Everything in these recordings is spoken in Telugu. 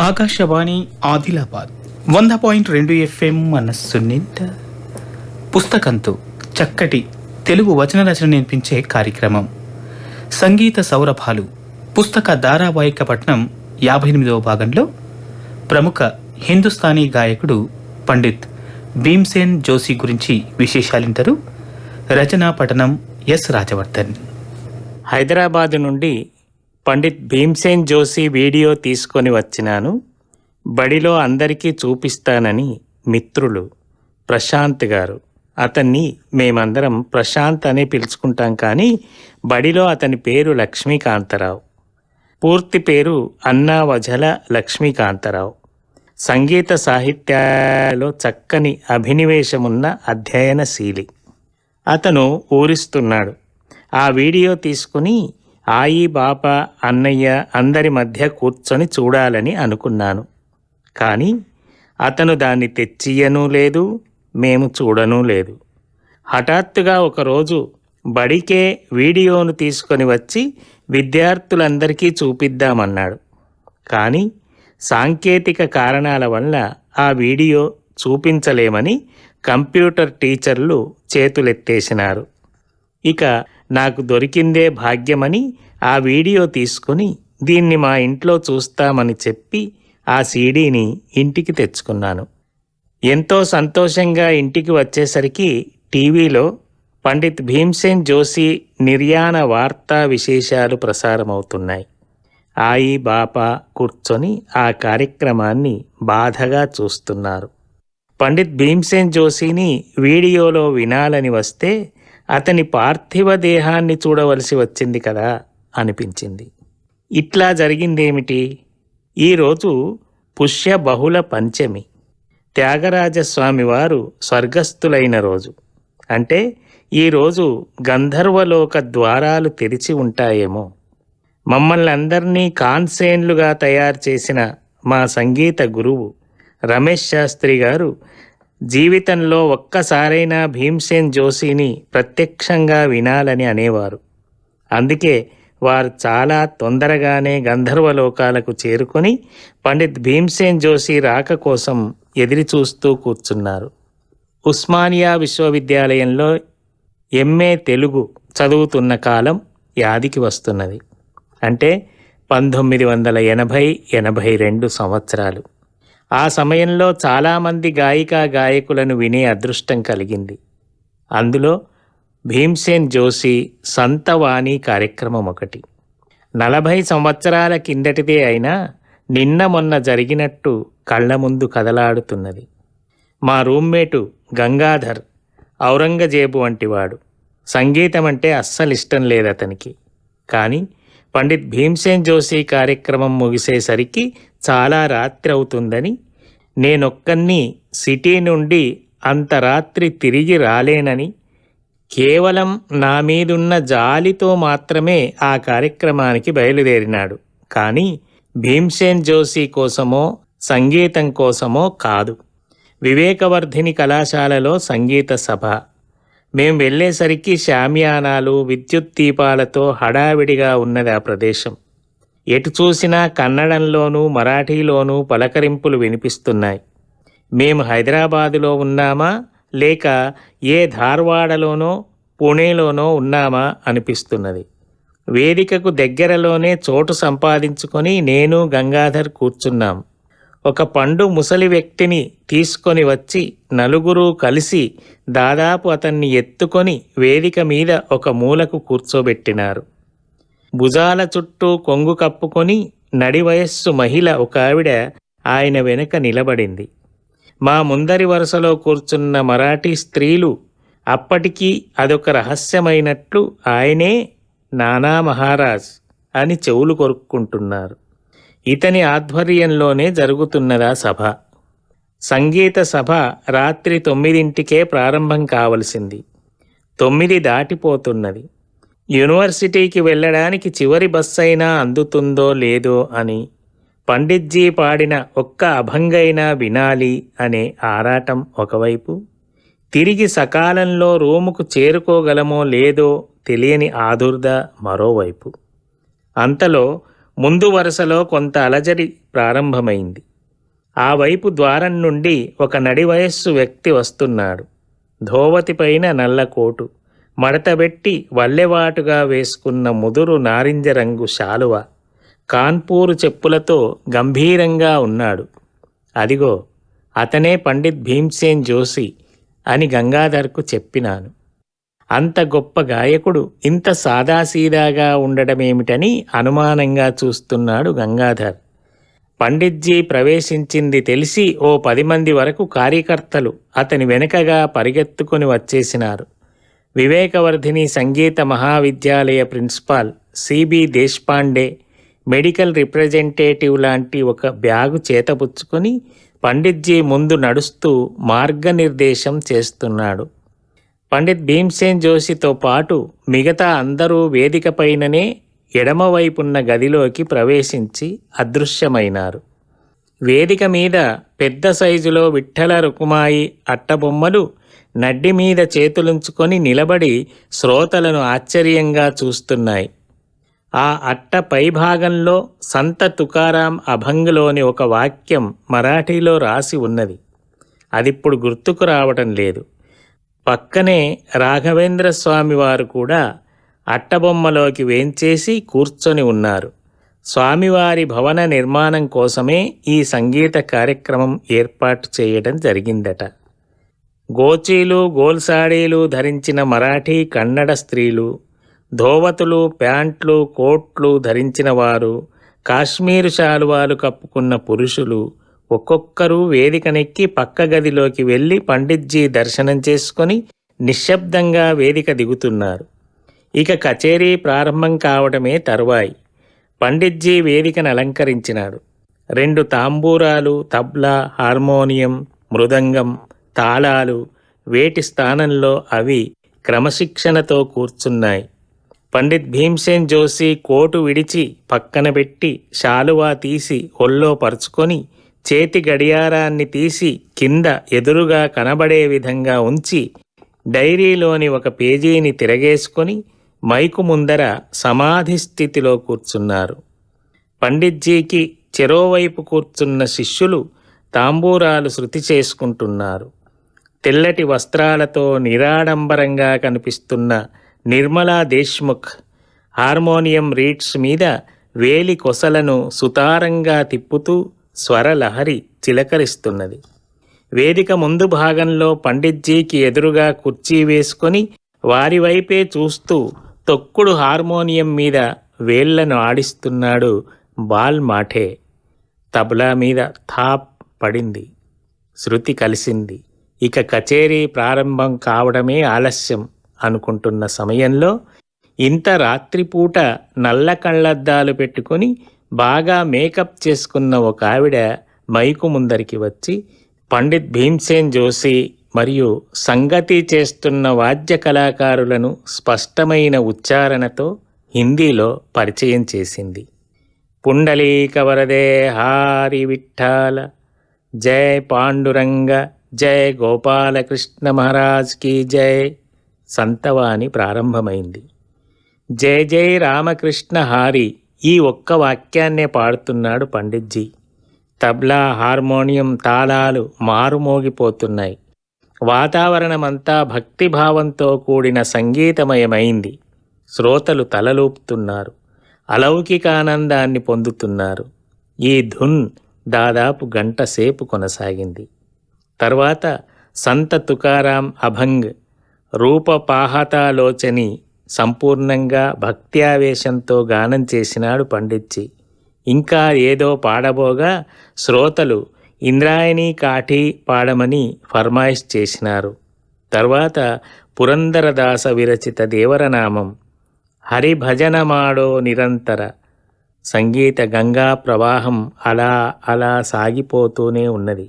ఆకాశవాణి ఆదిలాబాద్ వంద పాయింట్ రెండు ఎఫ్ఎం మనస్సు నిండా. పుస్తకంతో చక్కటి తెలుగు వచన రచన నేర్పించే కార్యక్రమం. సంగీత సౌరభాలు పుస్తక ధారావాహిక పట్నం యాభై ఎనిమిదవ భాగంలో ప్రముఖ హిందుస్థానీ గాయకుడు పండిత్ భీమ్సేన్ జోషి గురించి విశేషాలింటారు రచనా పఠనం ఎస్ రాజవర్ధన్. హైదరాబాద్ నుండి పండిత్ భీమ్సేన్ జోషి వీడియో తీసుకొని వచ్చినాను. బడిలో అందరికీ చూపిస్తానని మిత్రులు ప్రశాంత్ గారు. అతన్ని మేమందరం ప్రశాంత్ అనే పిలుచుకుంటాం కానీ బడిలో అతని పేరు లక్ష్మీకాంతరావు. పూర్తి పేరు అన్నా వజల లక్ష్మీకాంతరావు. సంగీత సాహిత్యాలలో చక్కని అభినివేశమున్న అధ్యయనశీలి. అతను ఊరిస్తున్నాడు. ఆ వీడియో తీసుకుని ఆయి బాప అన్నయ్య అందరి మధ్య కూర్చొని చూడాలని అనుకున్నాను. కానీ అతను దాన్ని తెచ్చియనూ లేదు మేము చూడనూ లేదు. హఠాత్తుగా ఒకరోజు బడికే వీడియోను తీసుకొని వచ్చి విద్యార్థులందరికీ చూపిద్దామన్నాడు. కానీ సాంకేతిక కారణాల వల్ల ఆ వీడియో చూపించలేమని కంప్యూటర్ టీచర్లు చేతులెత్తేసినారు. ఇక నాకు దొరికిందే భాగ్యమని ఆ వీడియో తీసుకుని దీన్ని మా ఇంట్లో చూస్తామని చెప్పి ఆ సీడీని ఇంటికి తెచ్చుకున్నాను. ఎంతో సంతోషంగా ఇంటికి వచ్చేసరికి టీవీలో పండిత్ భీమ్సేన్ జోషి నిర్యాణ వార్తా విశేషాలు ప్రసారమవుతున్నాయి. ఆయి బాపా కూర్చొని ఆ కార్యక్రమాన్ని బాధగా చూస్తున్నారు. పండిత్ భీమ్సేన్ జోషిని వీడియోలో వినాలని వస్తే అతని పార్థివ దేహాన్ని చూడవలసి వచ్చింది కదా అనిపించింది. ఇట్లా జరిగిందేమిటి? ఈరోజు పుష్య బహుళ పంచమి. త్యాగరాజస్వామి వారు స్వర్గస్థులైన రోజు. అంటే ఈరోజు గంధర్వలోక ద్వారాలు తెరిచి ఉంటాయేమో. మమ్మల్ని అందరినీ కాన్సేన్లుగా తయారు చేసిన మా సంగీత గురువు రమేష్ శాస్త్రి గారు జీవితంలో ఒక్కసారైనా భీమ్సేన్ జోషిని ప్రత్యక్షంగా వినాలని అనేవారు. అందుకే వారు చాలా తొందరగానే గంధర్వలోకాలకు చేరుకొని పండిత్ భీమ్సేన్ జోషి రాక కోసం ఎదురుచూస్తూ కూర్చున్నారు. ఉస్మానియా విశ్వవిద్యాలయంలో ఎంఏ తెలుగు చదువుతున్న కాలం యాదికి వస్తున్నది. అంటే పంతొమ్మిది వందల ఎనభై ఎనభై రెండు సంవత్సరాలు. ఆ సమయంలో చాలామంది గాయికా గాయకులను వినే అదృష్టం కలిగింది. అందులో భీమ్సేన్ జోషి సంతవాణి కార్యక్రమం ఒకటి నలభై సంవత్సరాల కిందటిదే అయినా నిన్న మొన్న జరిగినట్టు కళ్ళ ముందు కదలాడుతున్నది. మా రూమ్మేటు గంగాధర్ ఔరంగజేబు వంటివాడు. సంగీతం అంటే అస్సలు ఇష్టం లేదు అతనికి కానీ పండిత్ భీమ్సేన్ జోషి కార్యక్రమం ముగిసేసరికి చాలా రాత్రి అవుతుందని నేనొక్కన్ని సిటీ నుండి అంత రాత్రి తిరిగి రాలేనని కేవలం నా మీదున్న జాలితో మాత్రమే ఆ కార్యక్రమానికి బయలుదేరినాడు. కానీ భీమ్సేన్ జోషి కోసమో సంగీతం కోసమో కాదు. వివేకవర్ధిని కళాశాలలో సంగీత సభ. మేం వెళ్ళేసరికి శామ్యానాలు విద్యుత్ దీపాలతో హడావిడిగా ఉన్నది ఆ ప్రదేశం. ఎటు చూసినా కన్నడంలోనూ మరాఠీలోనూ పలకరింపులు వినిపిస్తున్నాయి. మేము హైదరాబాదులో ఉన్నామా? లేక ఏ ధార్వాడలోనో పుణేలోనో ఉన్నామా? అనిపిస్తున్నది. వేదికకు దగ్గరలోనే చోటు సంపాదించుకొని నేను గంగాధర్ కూర్చున్నాం. ఒక పండు ముసలి వ్యక్తిని తీసుకొని వచ్చి నలుగురు కలిసి దాదాపు అతన్ని ఎత్తుకొని వేదిక మీద ఒక మూలకు కూర్చోబెట్టినారు. భుజాల చుట్టూ కొంగు కప్పుకొని నడి వయస్సు మహిళ ఒక ఆవిడ ఆయన వెనుక నిలబడింది. మా ముందరి వరుసలో కూర్చున్న మరాఠీ స్త్రీలు అప్పటికీ అదొక రహస్యమైనట్లు ఆయనే నానా మహారాజ్ అని చెవులు కొరుక్కుంటున్నారు. ఇతని ఆధ్వర్యంలోనే జరుగుతున్నదా సభ. సంగీత సభ రాత్రి తొమ్మిదింటికే ప్రారంభం కావలసింది. తొమ్మిది దాటిపోతున్నది. యూనివర్సిటీకి వెళ్ళడానికి చివరి బస్సు అయినా అందుతుందో లేదో అని పండిత్జీ పాడిన ఒక్క అభంగైనా వినాలి అనే ఆరాటం ఒకవైపు తిరిగి సకాలంలో రూముకు చేరుకోగలమో లేదో తెలియని ఆదుర్ద మరోవైపు. అంతలో ముందు వరుసలో కొంత అలజడి ప్రారంభమైంది. ఆ వైపు ద్వారం నుండి ఒక నడి వయస్సు వ్యక్తి వస్తున్నాడు. ధోవతి పైన నల్ల కోటు. మడతబెట్టి వల్లెవాటుగా వేసుకున్న ముదురు నారింజ రంగు శాలువ కాన్పూరు చెప్పులతో గంభీరంగా ఉన్నాడు. అదిగో అతనే పండిత్ భీమ్సేన్ జోషి అని గంగాధర్కు చెప్పినాను. అంత గొప్ప గాయకుడు ఇంత సాదాసీదాగా ఉండడమేమిటని అనుమానంగా చూస్తున్నాడు గంగాధర్. పండిత్జీ ప్రవేశించింది తెలిసి ఓ పది మంది వరకు కార్యకర్తలు అతని వెనుకగా పరిగెత్తుకుని వచ్చేసినారు. Vivekavardhini Sangeetha Mahavidyalaya principal C B Deshpande medical representative లాంటి ఒక బ్యాగు చేతపుచ్చుకొని పండిత్జీ ముందు నడుస్తూ మార్గనిర్దేశం చేస్తున్నాడు. పండిత్ భీమ్సేన్ జోషితో పాటు మిగతా అందరూ వేదిక పైననే ఎడమవైపున్న గదిలోకి ప్రవేశించి అదృశ్యమైనారు. వేదిక మీద పెద్ద సైజులో విఠల రుకుమాయి అట్టబొమ్మలు నడ్డి మీద చేతులుంచుకొని నిలబడి శ్రోతలను ఆశ్చర్యంగా చూస్తున్నాయి. ఆ అట్ట పైభాగంలో సంత తుకారాం అభంగ్లోని ఒక వాక్యం మరాఠీలో రాసి ఉన్నది. అదిప్పుడు గుర్తుకు రావటం లేదు. పక్కనే రాఘవేంద్ర స్వామి వారు కూడా అట్టబొమ్మలోకి వేంచేసి కూర్చొని ఉన్నారు. స్వామివారి భవన నిర్మాణం కోసమే ఈ సంగీత కార్యక్రమం ఏర్పాటు చేయడం జరిగిందట. గోచీలు గోల్సాడీలు ధరించిన మరాఠీ కన్నడ స్త్రీలు ధోవతులు ప్యాంట్లు కోట్లు ధరించిన వారు కాశ్మీరు శాలువాలు కప్పుకున్న పురుషులు ఒక్కొక్కరు వేదికనెక్కి పక్క గదిలోకి వెళ్ళి పండిత్జీ దర్శనం చేసుకొని నిశ్శబ్దంగా వేదిక దిగుతున్నారు. ఇక కచేరీ ప్రారంభం కావడమే తరువాయి. పండిత్జీ వేదికను అలంకరించినాడు రెండు తాంబూరాలు తబ్లా హార్మోనియం మృదంగం తాళాలు వేటి స్థానంలో అవి క్రమశిక్షణతో కూర్చున్నాయి. పండిత్ భీమ్సేన్ జోషి కోటు విడిచి పక్కన పెట్టి శాలువా తీసి ఒళ్ళో పరుచుకొని చేతి గడియారాన్ని తీసి కింద ఎదురుగా కనబడే విధంగా ఉంచి డైరీలోని ఒక పేజీని తిరగేసుకొని మైకు ముందర సమాధి స్థితిలో కూర్చున్నారు. పండిత్జీకి చెరోవైపు కూర్చున్న శిష్యులు తాంబూరాలు శృతి చేసుకుంటున్నారు. తెల్లటి వస్త్రాలతో నిరాడంబరంగా కనిపిస్తున్న నిర్మలా దేశ్ముఖ్ హార్మోనియం రీడ్స్ మీద వేలి కొసలను సుతారంగా తిప్పుతూ స్వరలహరి చిలకరిస్తున్నది. వేదిక ముందు భాగంలో పండిత్జీకి ఎదురుగా కుర్చీ వేసుకొని వారి వైపే చూస్తూ తొక్కుడు హార్మోనియం మీద వేళ్ళను ఆడిస్తున్నాడు బాల్ మాఠే. తబలా మీద థాప్ పడింది. శృతి కలిసింది. ఇక కచేరీ ప్రారంభం కావడమే ఆలస్యం అనుకుంటున్న సమయంలో ఇంత రాత్రిపూట నల్ల కళ్ళద్దాలు పెట్టుకొని బాగా మేకప్ చేసుకున్న ఒక ఆవిడ మైకు ముందరికి వచ్చి పండిత్ భీమ్సేన్ జోషి మరియు సంగతి చేస్తున్న వాద్య కళాకారులను స్పష్టమైన ఉచ్చారణతో హిందీలో పరిచయం చేసింది. పుండలీక వరదే హారి విఠాల జై పాండురంగ జై గోపాలకృష్ణ మహారాజ్ కీ జై. సంతవాణి ప్రారంభమైంది. జై జై రామకృష్ణ హారి ఈ ఒక్క వాక్యాన్నే పాడుతున్నాడు పండిత్జీ తబ్లా హార్మోనియం తాళాలు మారుమోగిపోతున్నాయి. వాతావరణమంతా భక్తిభావంతో కూడిన సంగీతమయమైంది. శ్రోతలు తలలూపుతున్నారు. అలౌకికానందాన్ని పొందుతున్నారు. ఈ ధున్ దాదాపు గంట సేపు కొనసాగింది. తర్వాత సంత తుకారాం అభంగ్ రూపపాహతాలోచని సంపూర్ణంగా భక్త్యావేశంతో గానం చేసినాడు పండిత్జి. ఇంకా ఏదో పాడబోగా శ్రోతలు ఇంద్రాయణి కాఠీ పాడమని ఫర్మాయిష్ చేసినారు. తర్వాత పురందరదాస విరచిత దేవరనామం హరిభజనమాడో నిరంతర సంగీత గంగా ప్రవాహం అలా అలా సాగిపోతూనే ఉన్నది.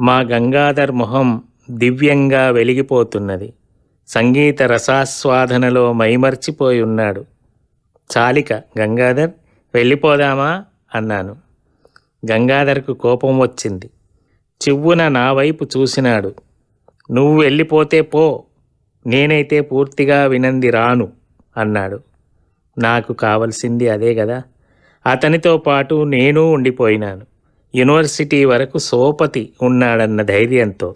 మా గంగాధర్ మొహం దివ్యంగా వెలిగిపోతున్నది. సంగీత రసాస్వాదనలో మైమర్చిపోయి ఉన్నాడు చాలిక గంగాధర్ వెళ్ళిపోదామా? అన్నాను. గంగాధర్కు కోపం వచ్చింది. చివ్వున నా వైపు చూసినాడు. నువ్వు వెళ్ళిపోతే పో. నేనైతే పూర్తిగా వినంది రాను అన్నాడు. నాకు కావలసింది అదే కదా. అతనితో పాటు నేను ఉండిపోయినాను. యూనివర్సిటీ వరకు సోపతి ఉన్నాడన్న ధైర్యంతో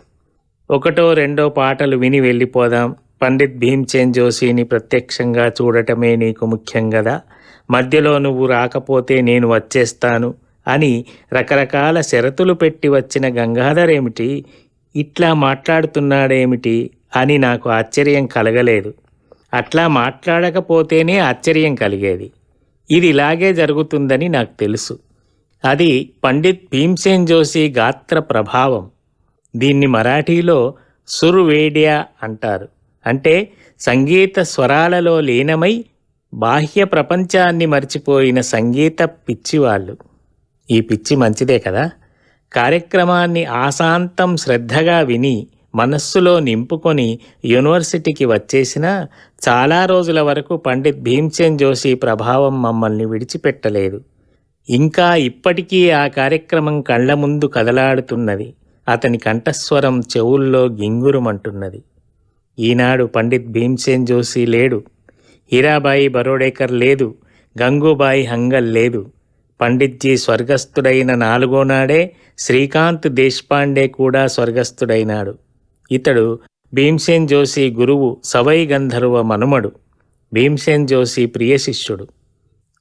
ఒకటో రెండో పాటలు విని వెళ్ళిపోదాం. పండిత్ భీమ్సేన్ జోషిని ప్రత్యక్షంగా చూడటమే నీకు ముఖ్యం కదా మధ్యలో నువ్వు రాకపోతే నేను వచ్చేస్తాను అని రకరకాల షరతులు పెట్టి వచ్చిన గంగాధరేమిటి ఇట్లా మాట్లాడుతున్నాడేమిటి అని నాకు ఆశ్చర్యం కలగలేదు. అట్లా మాట్లాడకపోతేనే ఆశ్చర్యం కలిగేది. ఇది ఇలాగే జరుగుతుందని నాకు తెలుసు. అది పండిత్ భీమ్సేన్ జోషి గాత్ర ప్రభావం. దీన్ని మరాఠీలో సుర్వేడియా అంటారు. అంటే సంగీత స్వరాలలో లీనమై బాహ్య ప్రపంచాన్ని మర్చిపోయిన సంగీత పిచ్చివాళ్ళు. ఈ పిచ్చి మంచిదే కదా? కార్యక్రమాన్ని ఆశాంతం శ్రద్ధగా విని మనస్సులో నింపుకొని యూనివర్సిటీకి వచ్చేసినా చాలా రోజుల వరకు పండిత్ భీమ్సేన్ జోషి ప్రభావం మమ్మల్ని విడిచిపెట్టలేదు. ఇంకా ఇప్పటికీ ఆ కార్యక్రమం కళ్ళ ముందు కదలాడుతున్నది. అతని కంఠస్వరం చెవుల్లో గింగురుమంటున్నది. ఈనాడు పండిత్ భీమ్సేన్ జోషి లేడు. హీరాబాయి బరోడేకర్ లేదు. గంగూబాయి హంగల్ లేదు. పండిత్జీ స్వర్గస్థుడైన నాలుగో నాడే శ్రీకాంత్ దేశ్పాండే కూడా స్వర్గస్థుడైనాడు. ఇతడు భీమ్సేన్ జోషి గురువు సవై గంధర్వ మనుమడు. భీమ్సేన్ జోషి ప్రియ శిష్యుడు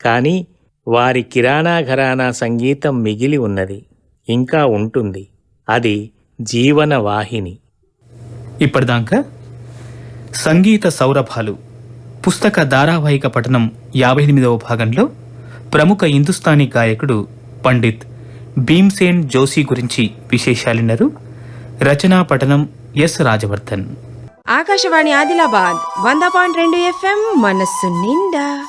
కానీ వారి కిరాణా ఘరానా సంగీతం మిగిలి ఉన్నది. ఇంకా ఉంటుంది. అది జీవన వాహిని. ఇప్పటిదాకా సంగీత సౌరభాలు పుస్తక ధారావాహిక పఠనం యాభై ఎనిమిదవ భాగంలో ప్రముఖ హిందుస్థానీ గాయకుడు పండిత్ భీమ్సేన్ జోషి గురించి విశేషాలిన్నారు. రచనా పఠనం ఎస్ రాజవర్ధన్. ఆకాశవాణి ఆదిలాబాద్ వంద పాయింట్ రెండు ఎఫ్ఎం మనస్సు నిండా.